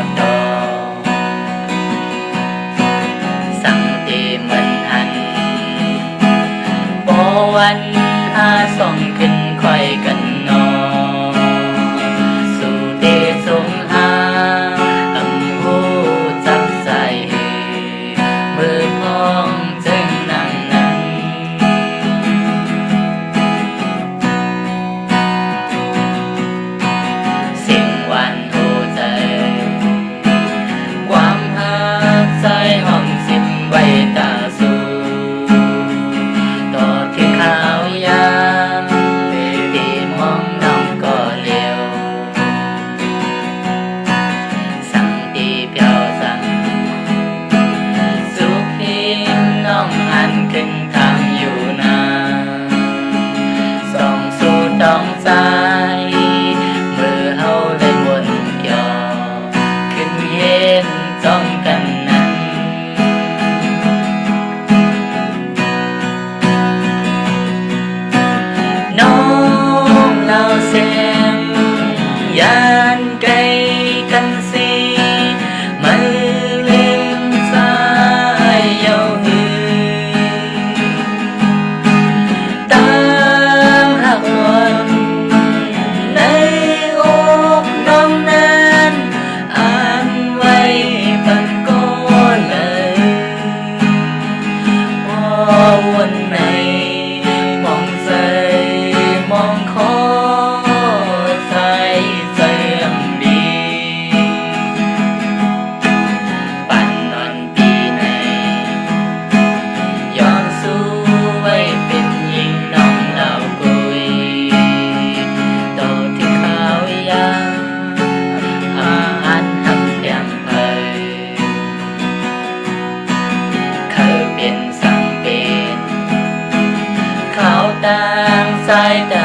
วังตีมันหันบอันหาส่องขึ้น sky